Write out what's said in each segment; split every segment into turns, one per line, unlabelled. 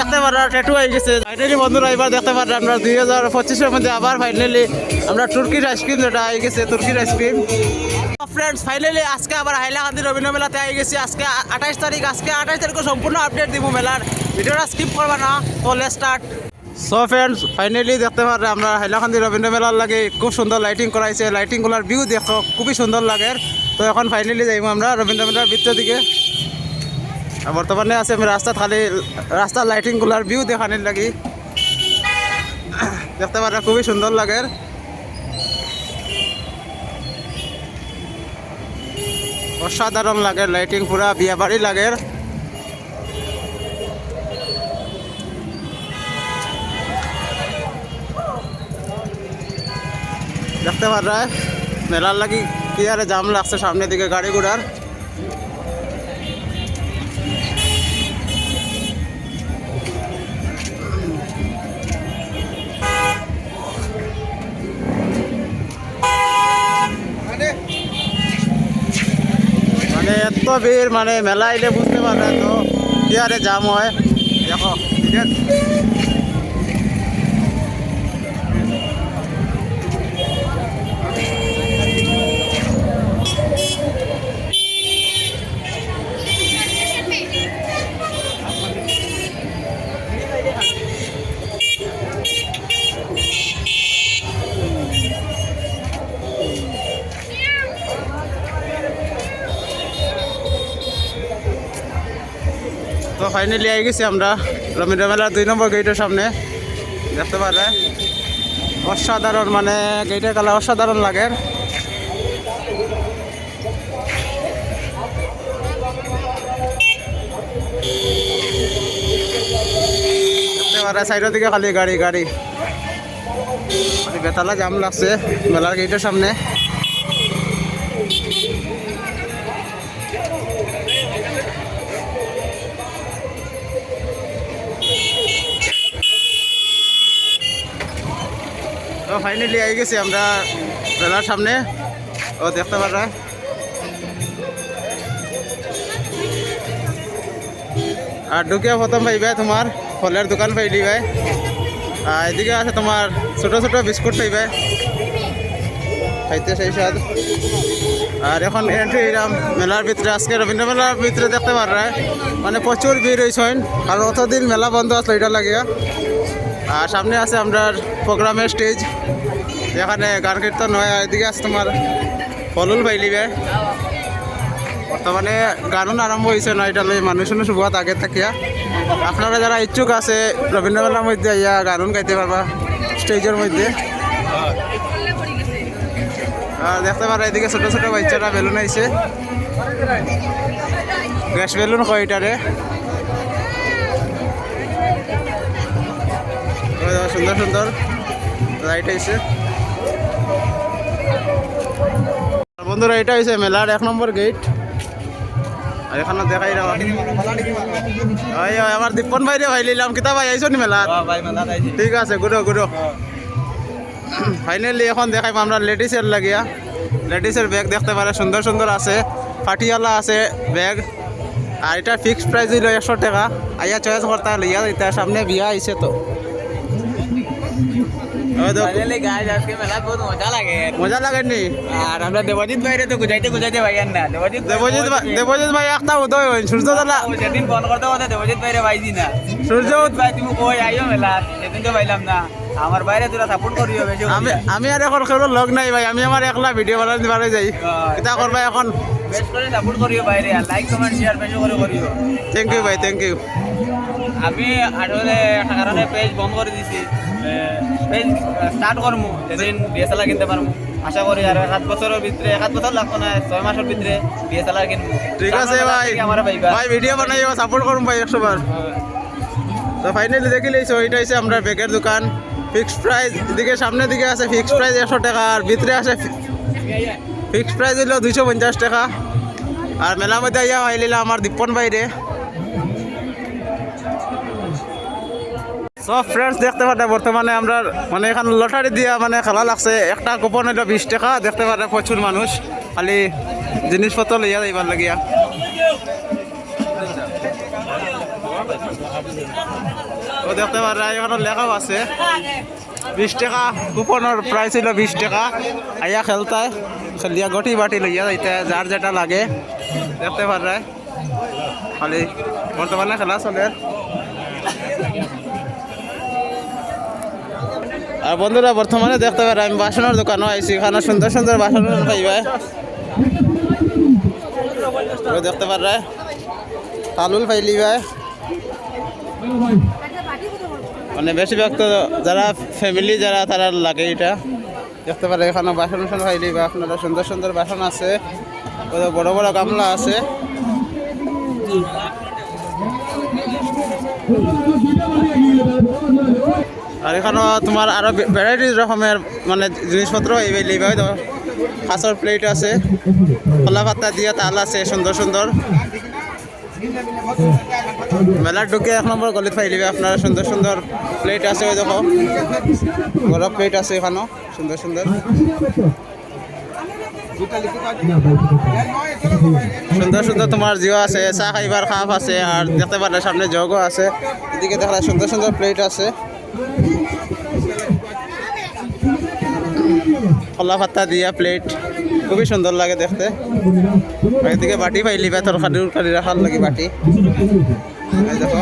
দেখতে পারা ট্যাটু হয়ে গেছে। ফাইনালি বন্ধুরা, এবার দেখতে পারা, আমরা দুই হাজার পঁচিশের মধ্যে আবার ফাইনালি আমরা তুর্কির আইসক্রিম যেটা হয়ে গেছে তুর্কির আইসক্রিম ফ্রেন্ডস ফাইনালি আজকে আবার হাইলাকান্দি রবীন্দ্র মেলাতে আই গেছি। আজকে আঠাইশ তারিখ, আজকে আঠাইশ তারিখে সম্পূর্ণ আপডেট দিব মেলার। ভিডিওটা স্কিপ করবা না তাহলে স্টার্ট সো ফ্রেন্ডস ফাইনালি দেখতে পারে, আমরা হাইলাকান্দি রবীন্দ্র মেলার লাগে খুব সুন্দর লাইটিং করাইছে। লাইটিংগুলোর ভিউ দেখো, খুবই সুন্দর লাগে। তো এখন ফাইনালি যাইব আমরা রবীন্দ্র মেলার ভিতর দিকে। বর্তমানে আছে আমি রাস্তা খালি রাস্তার লাইটিংগুলোর ভিউ দেখানোর লাগি। দেখতে পারে খুবই সুন্দর লাগে। অসাধারণ লাগে লাইটিং পুরা বিয়া বাড়ি লাগে। দেখতে পারা মেলার লাগি কি আরে জাম লাগছে সামনের দিকে গাড়ি ঘোড়ার ভিড় মানে মেলা এলে বুঝতে পারবে তো কি আরে জাম হয়। দেখো ঠিক আছে? ফাইনালি আই গেছি, আমরা রবীন্দ্র মেলার দুই নম্বর গেটের সামনে। দেখতে পারে অসাধারণ মানে গেটের কালার অসাধারণ লাগে। সাইডের দিকে খালি গাড়ি গাড়ি। বেতালা জাম লাগছে মেলার গেটের সামনে। ফাইনালি আই গেছি আমরা মেলার সামনে। ও, দেখতে পারা আর ঢুকে প্রথম পাইবে তোমার ফলের দোকান পাইলি ভাই। আর এদিকে আছে তোমার ছোট ছোট বিস্কুট পাইবে খাইতে সেই স্বাদ। আর এখন এন্ট্রি এরাম মেলার ভিতরে। আজকে রবীন্দ্র মেলার ভিতরে দেখতে পারা মানে প্রচুর ভিড় হয়েছেন কারণ অতদিন মেলা বন্ধ আসলো, এটা লাগিয়া। আর সামনে আছে আমরা প্রোগ্রামের স্টেজ যেখানে গান কীর্তন হয় আর এদিকে আছে তোমার ফলুল পাইলিবে বর্তমানে গানও আরম্ভ হয়েছে না এটা লই মানুষ শুভত আগে থাকিয়া। আপনারা যারা ইচ্ছুক আছে রবীন্দ্র মেলার মধ্যে ইয়া গানুন গাইতে পারবা, স্টেজের মধ্যে। আর দেখতে পারা, এদিকে ছোট ছোট বাচ্চারা বেলুন আইছে। গ্যাস বেলুন কয় সুন্দর সুন্দর। লাইট আর বন্ধুরা এটা হয়েছে মেলার এক নম্বর গেট আর এখানে দেখাই আমার দীপন ভাই রে ভাই নিলাম। কিতা ভাই আইছো নি মেলা ঠিক আছে গুড়ো গুড়ো ফাইনালি এখন দেখাই আমরা লেডিসের লাগিয়া। লেডিসের ব্যাগ দেখতে পারে সুন্দর সুন্দর আছে। পাটিয়ালা আছে ব্যাগ আর এটা ফিক্সড প্রাইস হইল একশো টাকা। আইয়া চয়েস করতে লইয়া সামনে বিয়া আইছে তো।
মজা লাগে
মজা লাগেনি
আর আমরা দেবজিৎ ভাইরে তো গুজাইতে গুজাইতে ভাইয়ান না দেবজিৎ
দেবজিৎ ভাই দেবজিৎ ভাই একটা উদয় হইন সূর্য দাদা
ও যেদিন ফোন করতে বলতে দেবজিৎ ভাইরে পাইছি না
সূর্য
ভাই তুমি কই আইও মেলা সেদিন তো পাইলাম না আমার বাইরে তোরা সাপোর্ট করিও বেশি
আমি আমি আর এখন কেউ লগ নাই ভাই আমি আমার একলা ভিডিও বানাতে পারে যাই এটা করবা এখন
বেশ করে সাপোর্ট করিও বাইরে লাইক কমেন্ট শেয়ার বেশি করে করিও
থ্যাংক ইউ ভাই থ্যাংক ইউ
আমি আসলে একটা কারণে পেজ বন্ধ করে দিছি স্টার্ট করব যেদিন ডিএসএলআর কিনতে পারব আশা করি আর এক আধ বছরের ভিতরে এক বছর লাগতো না ছয় মাসের ভিতরে ডিএসএলআর কিনবো।
ঠিক আছে ভাই।
আমার পাইবা
ভাই ভিডিও বানাই সাপোর্ট করুন ভাই একশো বার তো ফাইনালি দেখি লইছো এটা হচ্ছে আমরা ব্যাগের দোকান। ফিক্সড প্রাইস এদিকে সামনের দিকে আছে ফিক্সড প্রাইস একশো টাকা আর ভিতরে আছে ফিক্সড প্রাইস হইল দুইশো পঞ্চাশ টাকা। আর মেলার মধ্যে ইয়া হইলিল আমার দীপন বাইরে সব ফ্রেন্ডস দেখতে পারে বর্তমানে আমরা মানে এখানে লটারি দিয়া মানে খেলা লাগছে। একটা কুপন হইল বিশ টাকা, দেখতে পারে প্রচুর মানুষ। খালি জিনিসপত্র লইয়া যাইবার লাগিয়া। তো দেখতে পারা এখানে লেখাও আছে। বিশ টাকা কুপনের প্রাইস ছিল বিশ টাকা। আইয়া খেলতায় খেলিয়া গটি বাটি লইয়া যাইতে, যার যেটা লাগে। দেখতে পারায় খালি বর্তমানে খেলা চলে। আর বন্ধুরা, বর্তমানে দেখতে পারে আমি বাসনের দোকানও আইছি। এখানে সুন্দর সুন্দর বাসন পাইবে। দেখতে পারে তালুল পাইলি ভাই মানে বেশিরভাগ তো যারা ফ্যামিলি যারা তারা লাগে এটা। দেখতে পারে এখানে বাসন টাসন পাইলি বা আপনারা সুন্দর সুন্দর বাসন আছে। বড় বড় গামলা আছে। আর এখানে তোমার আরও ভ্যারাইটিস রকমের মানে জিনিসপত্র এইভাবে তো কাঁচের প্লেট আছে, কলা পাতা দিয়া তাল আছে, সুন্দর সুন্দর। মেলার ঢুকে এক নম্বর গলিত পাইলিবে আপনারা সুন্দর সুন্দর প্লেট আছে ওই দেখো। বড় প্লেট আছে এখানেও, সুন্দর সুন্দর। সুন্দর সুন্দর তোমার জিও আছে, চাহ খাইবার খাপ আছে, আর দেখতে পারে সামনে জগও আছে। এদিকে দেখা সুন্দর সুন্দর প্লেট আছে। কলা পাতা দিয়া প্লেট খুবই সুন্দর লাগে দেখতে। এদিকে বাটি পাইলি বা তরকারি উরকারি রাখার লাগে বাটি। দেখো।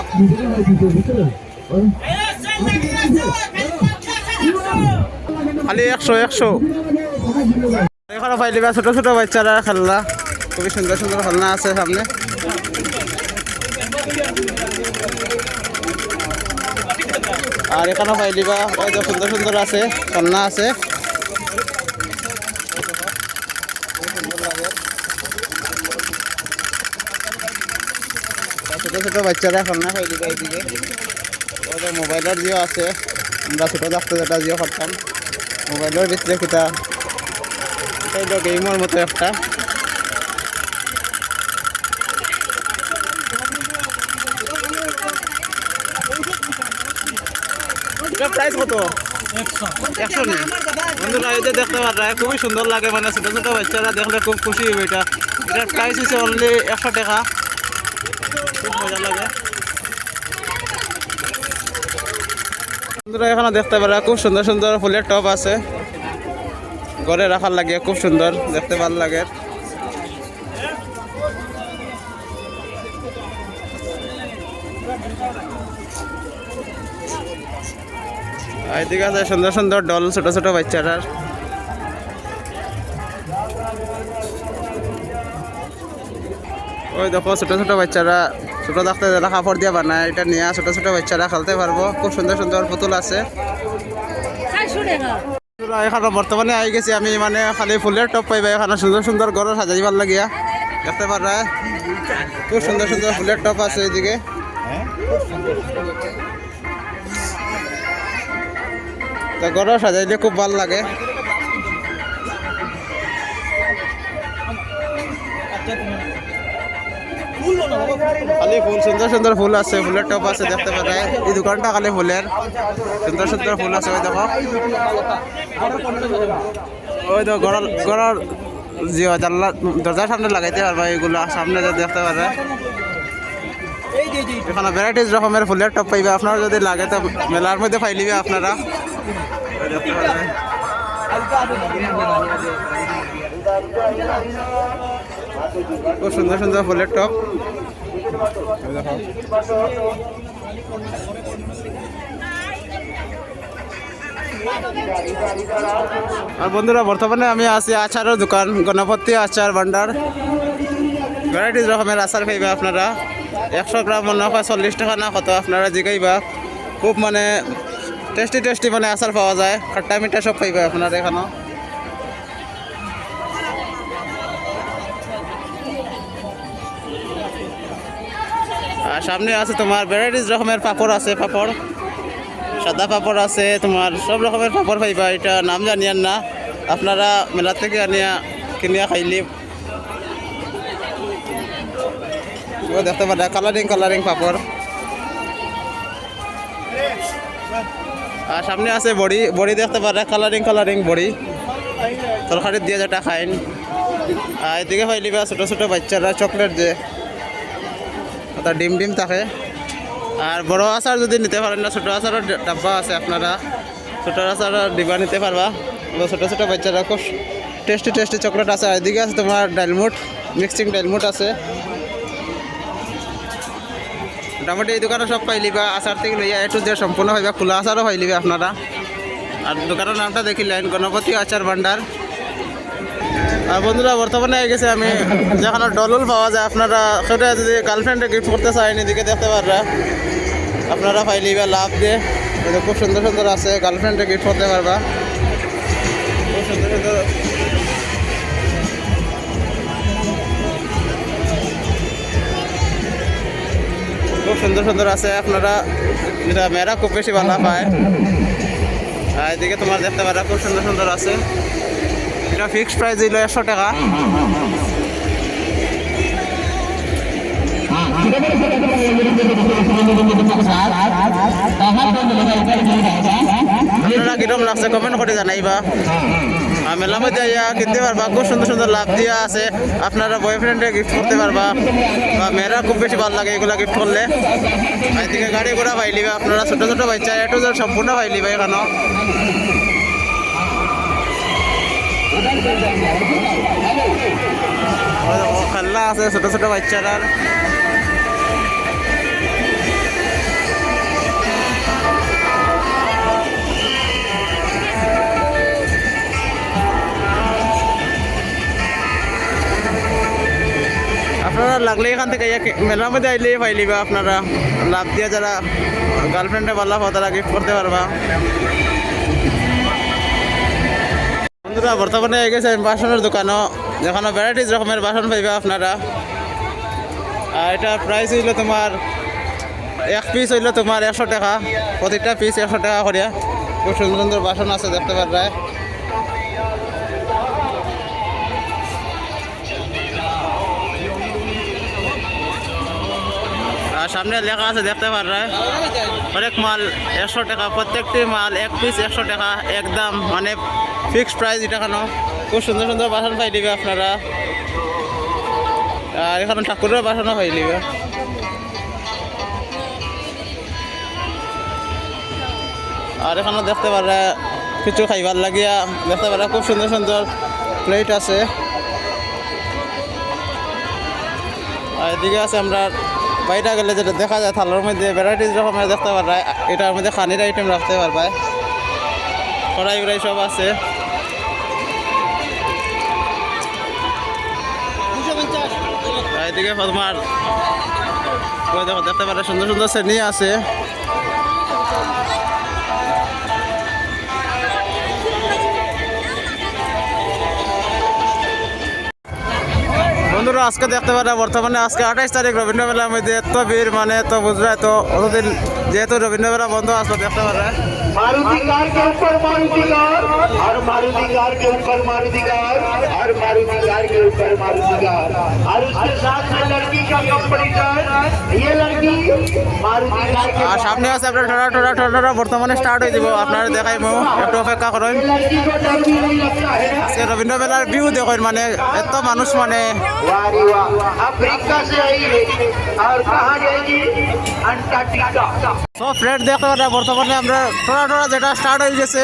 খালি একশো একশো। এখানে পাইলি বা ছোট ছোট বাচ্চারা খেলনা। খুবই সুন্দর সুন্দর খেলনা আছে সামনে। আর এখানে পাইলি বা ওই যে সুন্দর সুন্দর আছে খেলনা আছে। ছোট ছোট বাচ্চারা খেলনা পাইলি বা এইদিকে। ওই যে মোবাইলের জিও আছে, আমরা ছোট থাকতে যেটা জিও করতাম। মোবাইলের ভিতরে কিতা গেমের মতো একটা। প্রাইস কত? একশো নেই বন্ধুরা যে দেখতে পারা খুবই সুন্দর লাগে মানে ছোটো ছোটো বাচ্চারা দেখলে খুব খুশি হবে এটা। এটার প্রাইস হচ্ছে অনলি একশো টাকা। খুব মজা লাগে। বন্ধুরা, এখানে দেখতে পারা, খুব সুন্দর সুন্দর ফুলের টপ আছে। ঘরে রাখার লাগে, খুব সুন্দর, দেখতে ভালো লাগে। এদিকে আছে, সুন্দর সুন্দর ডল ছোট ছোট বাচ্চারার ওই দেখো, ছোট ছোট বাচ্চারা, ছোট থাকতে যারা কাপড় দিয়ে বানায়, এটা নিয়ে ছোট ছোট বাচ্চারা খেলতে পারব। খুব সুন্দর সুন্দর পুতুল আছে। এখানে বর্তমানে আই গেছি, আমি মানে খালি ফুলের টপ পাইবা, এখানে সুন্দর সুন্দর ঘর সাজাইবার লাগিয়া। দেখতে পারা খুব সুন্দর সুন্দর ফুলের টপ আছে এদিকে। তো ঘর সাজাইলে খুব ভালো লাগে। খালি ফুল, সুন্দর সুন্দর ফুল আছে, ফুলের টপ আছে দেখতে পারে এই দোকানটা খালি ফুলের, সুন্দর সুন্দর ফুল আছে, ওই দেখো। ওই তো ঘর ঘরের জি জানলা দরজার সামনে লাগাইতে পারবা, এগুলো সামনে দেখতে পারে এখানে ভ্যারাইটিস রকমের ফুলের টপ পাইবে। আপনারা যদি লাগে তো মেলার মধ্যে আপনারা ওই দেখতে পারবেন। খুব সুন্দর সুন্দর ফুলের টপ আর বন্ধুরা, বর্তমানে আমি আছি আচারের দোকান, গণপতি আচার ভান্ডার। ভ্যারাইটিস রকমের আচার পাইবা আপনারা। একশো গ্রাম মনে হয় চল্লিশ টাকা না কত? আপনারা জিগাইবা খুব মানে টেস্টি টেস্টি মানে আচার পাওয়া যায়। খাট্টা মিঠা সব পাইবা আপনারা এখানে আর সামনে আছে তোমার ভ্যারাইটিস রকমের পাপড় আছে, পাপড়। সাদা পাপড় আছে, তোমার সব রকমের পাপড় পাইবা এটা নাম জানিয়ান না। আপনারা মেলা থেকে আনিয়া কিনিয়া খাইলি দেখতে পারা কালারিং কালারিং পাপড় আর সামনে আছে বড়ি বড়ি দেখতে পারা কালারিং কালারিং বড়ি। তরকারি দিয়ে যেটা খাইন আর এদিকে পাইলিবা ছোটো ছোটো বাচ্চারা চকলেট যে ওটা ডিম ডিম থাকে। আর বড় আচার যদি নিতে পারেন না, ছোটো আচারের ডাব্বা আছে আপনারা। ছোটো আচারের ডিবা নিতে পারবা। ছোটো ছোটো বাচ্চারা খুব টেস্টি টেস্টি চকলেট আছে। এদিকে আছে তোমার ডালমুট মিক্সিং ডালমুট আছে। মোটামুটি এই দোকানে সব পাইলিবা আচার থেকে লইয়া এটু যে সম্পূর্ণ হইবা খোলা আচারও পাইলিবা আপনারা। আর দোকানের নামটা দেখিলেন গণপতি আচার ভান্ডার। আর বন্ধুরা, বর্তমানে হয়ে গেছে আমি যেখানে ডলুল পাওয়া যায়, আপনারা সেটা যদি গার্লফ্রেন্ডে গিফট করতে চান এদিকে দেখতে পাররা আপনারা পাইলি বা লাভ দিয়ে খুব সুন্দর সুন্দর আছে গার্লফ্রেন্ডে গিফট করতে পারবা। খুব সুন্দর সুন্দর খুব সুন্দর সুন্দর আছে, আপনারা যেটা মেয়েরা খুব বেশি ভালো পায়। আর এদিকে তোমার দেখতে পারা, খুব সুন্দর সুন্দর আছে। এটা ফিক্সড প্রাইস দিল একশো টাকা। আপনারা কীরকম লাগছে? কমেন্ট করে জানাইবা। মেলা মধ্যে আইয়া কিনতে পারবা? খুব সুন্দর সুন্দর লাভ দিয়া আছে। আপনারা বয়ফ্রেন্ডে গিফট করতে পারবা। বা মেয়েরা খুব বেশি ভালো লাগে এগুলা গিফট করলে। এদিকে গাড়ি ঘোড়া পাইলিবা আপনারা ছোট ছোট বাচ্চা এটু সম্পূর্ণ পাইলিবা এখানে। খেলনা আছে, ছোট ছোট বাচ্চারার আপনারা লাগলে এখান থেকে মেলার মধ্যে আইলে পাইলিবা আপনারা লাভ দিয়া যারা গার্লফ্রেন্ডে পাও তারা গিফট করতে পারবা। বন্ধুরা, বর্তমানে হয়ে গেছে বাসনের দোকানও। যেখানে ভ্যারাইটিস রকমের বাসন পাইবা আপনারা। আর এটা প্রাইস হইল তোমার এক পিস হইল তোমার একশো টাকা। প্রতিটা পিস একশো টাকা করিয়া। খুব সুন্দর সুন্দর বাসন আছে, দেখতে পারবে। আর সামনে লেখা আছে, দেখতে পারবে হরেক মাল, একশো টাকা, প্রত্যেকটি মাল এক পিস একশো টাকা, একদম মানে ফিক্সড প্রাইস এটা কেন? খুব সুন্দর সুন্দর বাসন পাই দিবে আপনারা। আর এখানে ঠাকুরের বাসনও পাই দিবে আর এখানে দেখতে পারে, কিছু খাইবার লাগিয়া, দেখতে পারে, খুব সুন্দর সুন্দর প্লেট আছে। আর এদিকে আছে আমরা বাইরে গেলে যেটা দেখা যায়, থালার মধ্যে ভ্যারাইটিস রকমের দেখতে পারবা। এটার মধ্যে খানির আইটেম রাখতে পারবাই কড়াই উড়াই সব আছে। এদিকে তোমার দেখতে পারে সুন্দর সুন্দর শ্রেণি আছে। বন্ধুরা আজকে দেখতে পারা বর্তমানে আজকে আঠাইশ তারিখ রবীন্দ্র মেলার মধ্যে এত ভিড় মানে এত বুঝরা এত অতদিন যেহেতু রবীন্দ্র মেলা বন্ধ আসলো দেখতে পারা
मारुति कार के ऊपर मारुति कार और मारुति कार के ऊपर मारुति कार और मारुति कार के ऊपर मारुति कार और उसके साथ में लड़की का कंपटीशन
আর সামনে আছে আপনার ঠোরা ঠোরা ঠোরা বর্তমানে স্টার্ট হয়ে যাব। আপনারা দেখাই মো, একটু অপেক্ষা করেন। রবীন্দ্র মেলার ভিউ দেখেন মানে এত মানুষ মানে। সব ফ্রেন্ড দেখো বর্তমানে আমরা ঠোরা ঠোরা যেটা স্টার্ট হয়ে গেছে।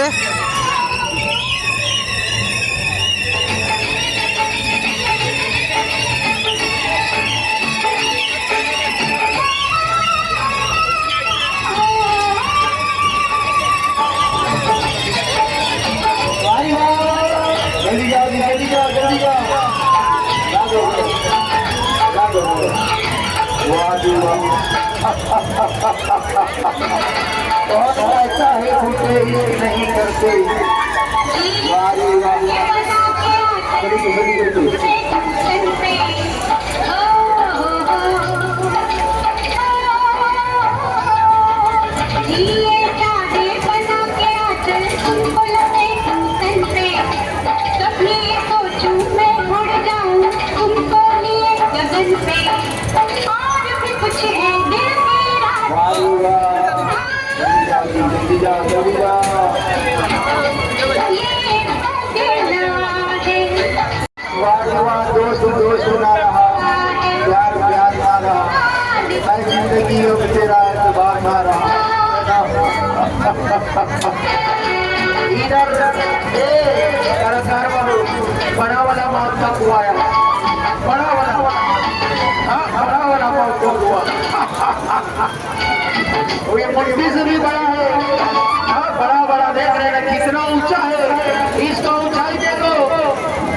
बहुत ऐसा है फूटे ये नहीं करते। वाह जी बड़ी बड़ी बड़ी
ये
मुट्ठी से भी बड़ा है हाँ बड़ा बड़ा देख रहे हैं कितना ऊंचा है इसका ऊंचाई देखो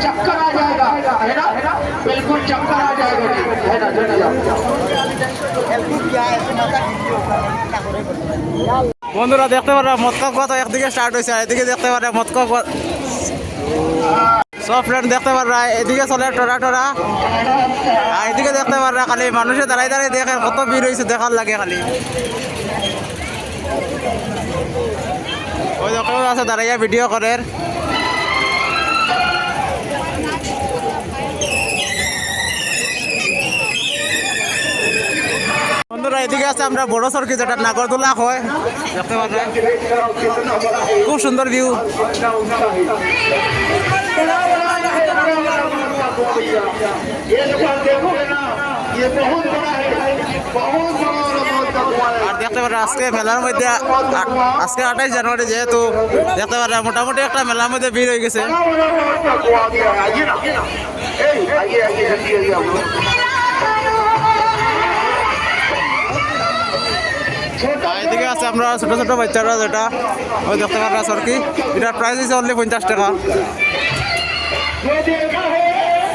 चक्कर आ जाएगा है ना है ना बिल्कुल चक्कर आ जाएगा है ना चले जाओ
বন্ধুরা দেখতে পারা মৎকা কুয়া তো একদিকে স্টার্ট হয়েছে আর এদিকে দেখতে পারা মৎকা কুয়া সব ফ্রেন্ড দেখতে পারা এদিকে চলে টরা টরা আর এদিকে দেখতে পারা খালি মানুষে দাঁড়াই দাঁড়াই দেখে কত ভিড় হয়েছে দেখার লাগে খালি ওই দেখো আছে দাঁড়াইয়া ভিডিও করে বন্ধুরা এদিকে আছে আমরা বড় সরকি যেটা নাগরদোলা হয় দেখতে পাচ্ছেন খুব সুন্দর ভিউ
ये दुकान देखोगे ना ये बहुत बड़ा है बहुत बड़ा
দেখতে পারেন আজকে মেলার মধ্যে আজকে আঠাইশ জানুয়ারি যেহেতু, দেখতে পারেন মোটামুটি একটা মেলার মধ্যে ভিড় হয়ে গেছে। এদিকে আছে আমরা ছোট ছোট বাচ্চারা যেটা, ওই দেখতে পারেন আর কি এটার প্রাইস হচ্ছে অনলি পঞ্চাশ টাকা।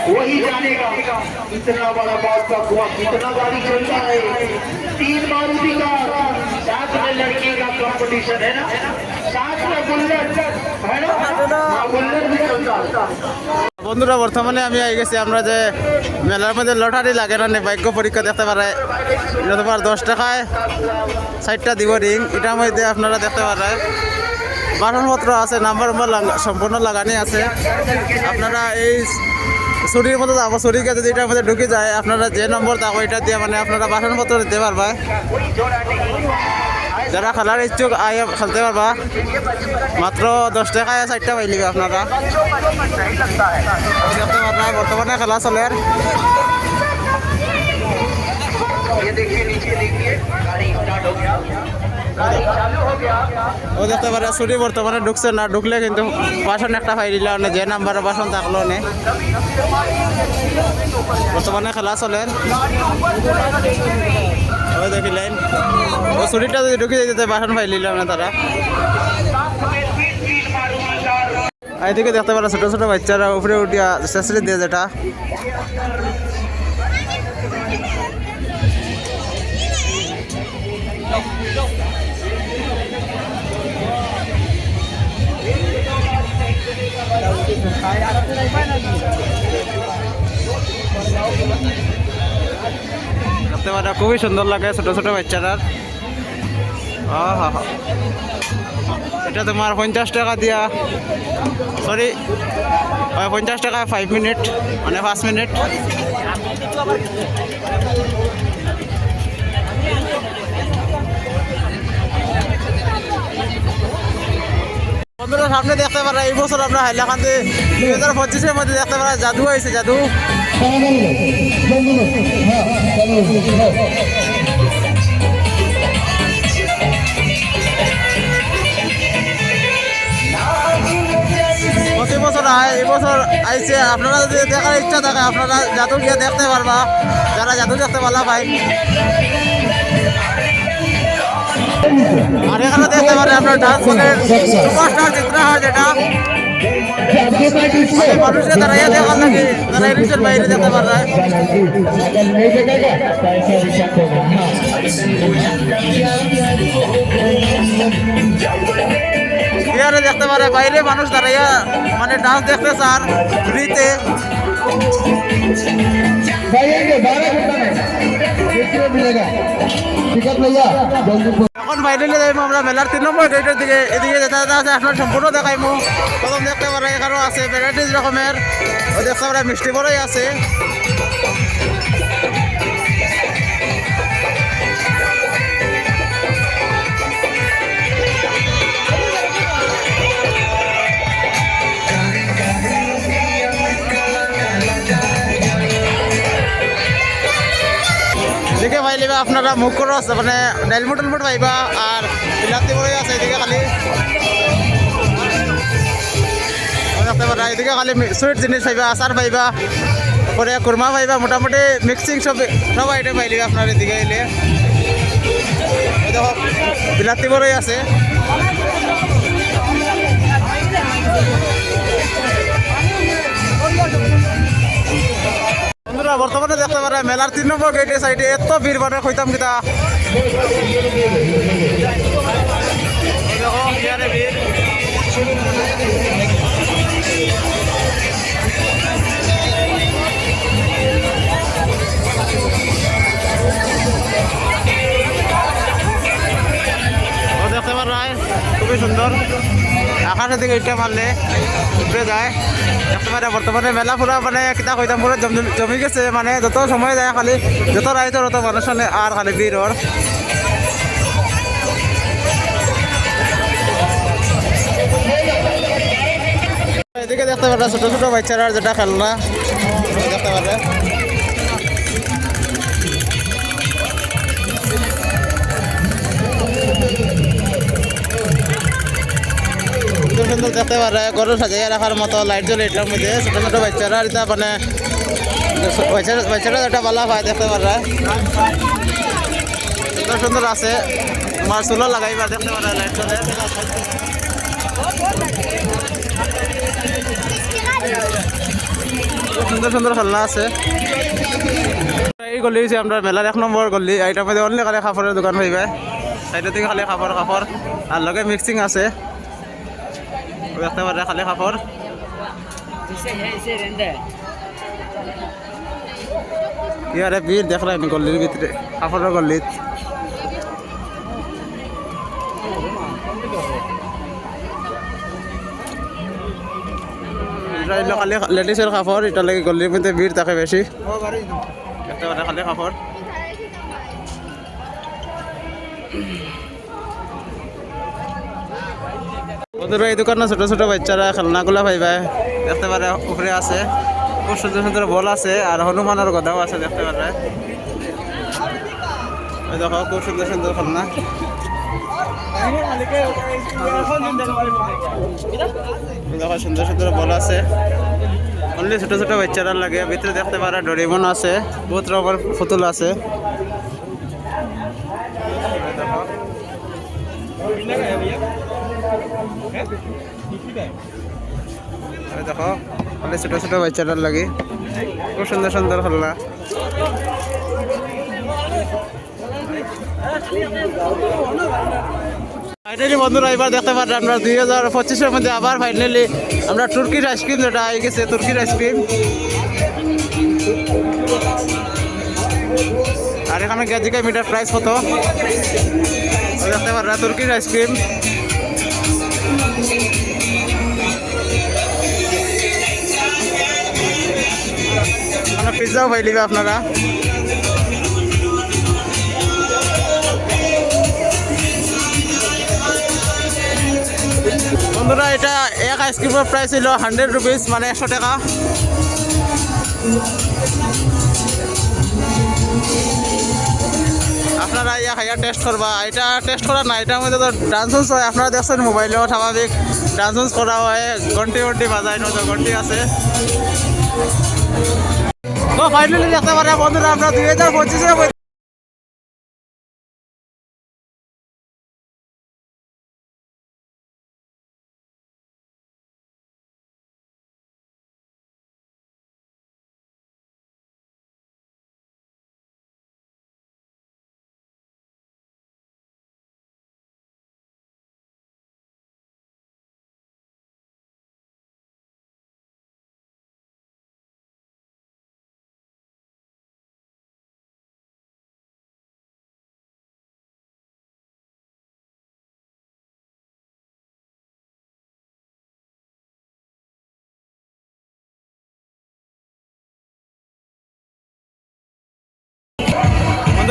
वही जानेगा इतना बड़ा बात का कुआं कितना गाड़ी चलता है तीन मारुति का साथ में लड़की का कंपटीशन है ना साथ में बुलेट है ना हाँ, बुलेट भी चलता है
বন্ধুরা বর্তমানে আমি আই গেছি আমরা যে মেলার মধ্যে লটারি লাগে না নে ভাগ্য পরীক্ষা দেখতে পারে এটা তোমার দশ টাকায় ষাটটা দিব রিং এটার মধ্যে আপনারা দেখতে পারেন বাসনপত্র আছে নাম্বার নাম্বার লাগা- সম্পূর্ণ লাগানি আছে আপনারা এই ছুরির মধ্যে যাবো ছুরিকে যদি এটার মধ্যে ঢুকে যায় আপনারা যে নম্বর থাকো এটা দিয়ে মানে আপনারা বাসনপত্র দিতে পারবা যারা খেলার ইচ্ছুক আই খেলতে পারবা মাত্র দশ টাকায় চারটা পাইলিবে আপনারা দেখতে পারবা বর্তমানে খেলা চলে
ये देखिए नीचे देखिए गाड़ी स्टार्ट हो गया गाड़ी चालू हो गया
ও দেখতে পারে, ছুটি বর্তমানে ঢুকছে না, ঢুকলে কিন্তু বাসন একটা পাই দিল যে নাম্বারে বাসন থাকল নে বর্তমানে খেলা চলে। ওই দেখিলেন ও ছুটিটা যদি ঢুকে যেতে বাসন পাই দিল না তারা। এদিকে দেখতে পারা ছোট ছোট বাচ্চারা উপরে উঠিয়া শেষরে দিয়ে যেটা। পারা খুবই সুন্দর লাগে ছোট ছোট হা এটা তোমার পঞ্চাশ টাকা দিয়া। সরি পঞ্চাশ টাকা ফাইভ মিনিট মানে পাঁচ মিনিট বন্ধুরা সামনে দেখতে পারা এই বছর আমরা হাইলাকান্দি দুই হাজার পঁচিশের মধ্যে দেখতে পারা জাদু হয়েছে, জাদু। প্রতি বছর আয়, এই বছর আইছে। আপনারা যদি দেখার ইচ্ছা থাকে, আপনারা জাদু গিয়ে দেখতে পারবা। যারা জাদু দেখতে পারলা, ভাই। আর এখানে দেখতে পারে আপনার ডান্স সুপারস্টার চিত্রাহার যেটা মানে মানুষের দাঁড়াইয়া দেখার লাগে তারা এরিসের বাইরে দেখতে পারে
अगर नहीं देखेगा तो ऐसा विषय होगा हाँ
ইয়ারে দেখতে পারে বাইরে মানুষ দাঁড়াইয়া মানে ডান্স দেখতে চান ফ্রিতে
भाई बारह घंटा में कितने मिलेगा टिकट भैया
বাইরে নিয়ে যাইমু, আমরা মেলার তিন নম্বর গেটের দিকে, এদিকে যেতে যেতে আছে আপনার সম্পূর্ণ দেখাইমু। প্রথম দেখতে পারে এখানেও আছে ভ্যারাইটিস রকমের। দেখতে পারে মিষ্টি বড়ই আছে। এদিকে পাইলিবা আপনারা মুখ খরচ মানে ডাইলমুট টাইলমুট পাইবা আর বিলাতি বই আছে এদিকে খালি। মানে এদিকে খালি সুইট জিনিস পাইবা আচার পাইবা পরে কুরমা পাইবা মোটামুটি মিক্সিং সব সব আইটেম পাইলিবা আপনার এদিকে এলে। দেখো বিলাতি বড়ই আছে। বন্ধুরা বর্তমানে দেখতে পারে মেলার তিন নম্বর গেটের সাইডে এত ভিড় মানে কইতাম কিতা দেখতে পারায় খুবই সুন্দর। আকাশের দিকে ইটা মারলে উপরে যায়। পারে বর্তমানে মেলা পুরা মানে কিতা কইতাম পুরো জম- গেছে মানে যত সময় যায় খালি, যত রাইতো তত মানুষ মানে আর খালি ভিড় এদিকে দেখতে পারে ছোট ছোট বাচ্চারা যেটা খেলনা। দেখতে পারে সুন্দর দেখতে পারে গরু সাজিয়ে রাখার মতো লাইট জ্বলে এটার মধ্যে। ছোট ছোট বাচ্চারা এটা মানে বাচ্চারা যেটা ভালো হয়, দেখতে পারে সুন্দর সুন্দর আছে। তোমার চুলো লাগাইবা দেখতে পারে লাইট জ্বলে সুন্দর সুন্দর খেলনা আছে। এই গলি হচ্ছে আমরা মেলার এক নম্বর গলি। এইটার মধ্যে অনলি খালি কাপড়ের দোকান পাইবে সাইডের দিকে খালি কাপড় কাপড়। আর লগে মিক্সিং আছে। দেখতে পারে খালি কাপড় ইয়ারে ভিড় দেখলাই নি গল্লির ভিতরে কাপড়ের গল্লিত খালি লেডিসের কাপড় এটা লাগে গল্লির মধ্যে ভিড় থাকে বেশি দেখতে পারে খালি কাপড় বন্ধুরা এই দোকানে ছোট ছোট বাচ্চারা খেলনাগুলা পাইবা, দেখতে পারে উপরে আছে। খুব সুন্দর সুন্দর বল আছে আর হনুমানের গদাও আছে, দেখতে পারে দেখো, খুব সুন্দর সুন্দর খেলনা। দেখো, সুন্দর সুন্দর বল আছে। অনলি ছোট ছোট বাচ্চারা লাগে, ভিতরে দেখতে পারে ডরিমন আছে, বহুত রকমের পুতুল আছে। দেখো। এই দেখো অনেক ছোট ছোট বাচ্চাটার লাগে। খুব সুন্দর সুন্দর খেলনা। ফাইনালি বন্ধুরা, এবার দেখতে পারেন আমরা দুই হাজার পঁচিশের মধ্যে আবার ফাইনালি আমরা তুর্কির আইসক্রিম যেটা আই গেছে, তুর্কির আইসক্রিম আর এখানে গেজিকা মিটার প্রাইস কত? দেখতে পারেন তুর্কির আইসক্রিম পিৎজাও পাইলিবে আপনারা। বন্ধুরা এটা এক আইসক্রিমের প্রাইস ছিল হান্ড্রেড রুপিস মানে একশো টাকা। আপনারা ইয়া খাইয়া টেস্ট করবা। এটা টেস্ট করা না, এটার মধ্যে তো ডান্সন্স হয়। আপনারা দেখছেন মোবাইলেও স্বাভাবিক। ডান্সন্স করা হয়, ঘন্টি ঘন্টি বাজায়, নয়তো ঘন্টি আছে। তো ফাইনালি দেখতে পারে, বন্ধুরা, আমরা দুই হাজার পঁচিশে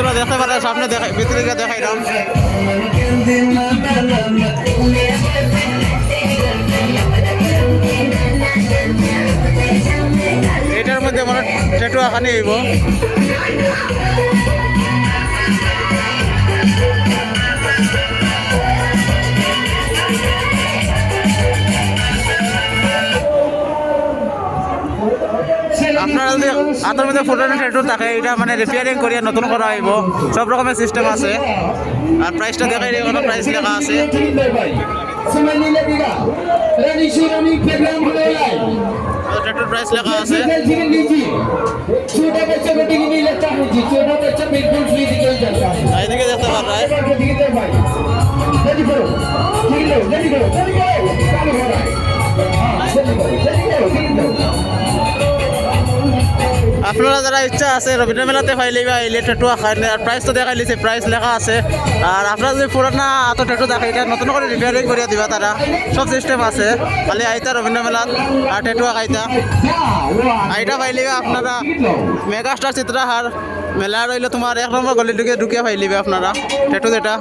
বন্ধুরা দেখতে পারে সামনে দেখাই ভিতরে দেখাইলাম এটার মধ্যে মানে টেটু আপনারা যদি হাতের মধ্যে ফুটন ট্যাটু থাকে এটা মানে রিপেয়ারিং করিয়া নতুন করা হইব সব রকমের সিস্টেম আছে। আর প্রাইসটা দেখাই দিই কোনো প্রাইস লেখা আছে। ট্যাটুর প্রাইস লেখা আছে। দেখতে
পার
আপনারা যারা ইচ্ছা আছে, রবীন্দ্র মেলাতে পাইলে বা এলে ট্যাটু আখান আর প্রাইস তো দেখাই লিছে প্রাইস লেখা আছে। আর আপনারা যদি পুরানা হাতে ট্যাটু দেখে, এটা নতুন করে রিপেয়ারিং করিয়া দিবা তারা। সব সিস্টেম আছে। খালি আইতা রবীন্দ্র মেলাত আর ট্যাটু আঁকাইতা আইটা পাইলে আপনারা মেগা স্টার চিত্রাহার মেলা রইলে তোমার এক নম্বর গলি ঢুকে ঢুকিয়ে পাইলিবে আপনারা ট্যাটু যেটা।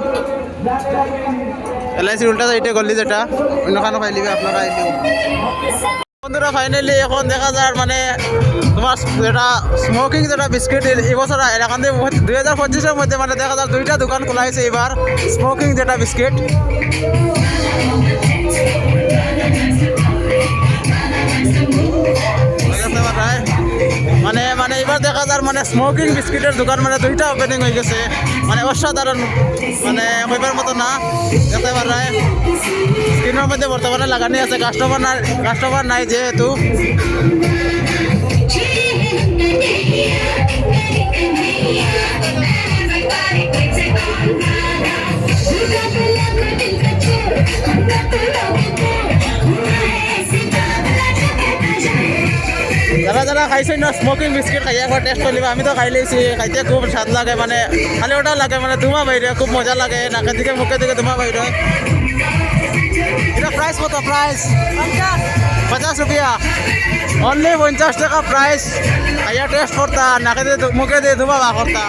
এলআইসির উল্টা সাইডে গলি যেটা, অন্যখানে পাইলিবে আপনারা আইলেও। বন্ধুরা ফাইনালি এখন দেখা যায় মানে তোমার যেটা স্মোকিং যেটা বিস্কিট এবছর এখান থেকে দুই হাজার পঁচিশের মধ্যে মানে দেখা যায় দুইটা দোকান খোলা হয়েছে এবার স্মোকিং যেটা বিস্কিট পারায়। মানে মানে এবার দেখা যায় মানে স্মোকিং বিস্কিটের দোকান মানে দুইটা ওপেনিং হয়ে গেছে। মানে অসাধারণ মানে কইবার মতো না দেখতে পারায় স্ক্রিনের মধ্যে বর্তমানে লাগানি আছে কাস্টমার নাই কাস্টমার নাই যেহেতু। যারা খাইছে না স্মোকিং বিস্কিট খাই একবার টেস্ট করলিবা আমি তো খাই লেছি, খাইতে খুব স্বাদ লাগে মানে খালি ওটা লাগে মানে ধুমা বাইরে খুব মজা লাগে নাকের দিকে মুখের দিকে ধুমা বাইরে এটা প্রাইস কত প্রাইস পঞ্চাশ রুপিয়া অনলি পঞ্চাশ টাকা প্রাইস খাইয়া টেস্ট করতা নাকে দিয়ে মুখে দিয়ে ধুমা বা করতা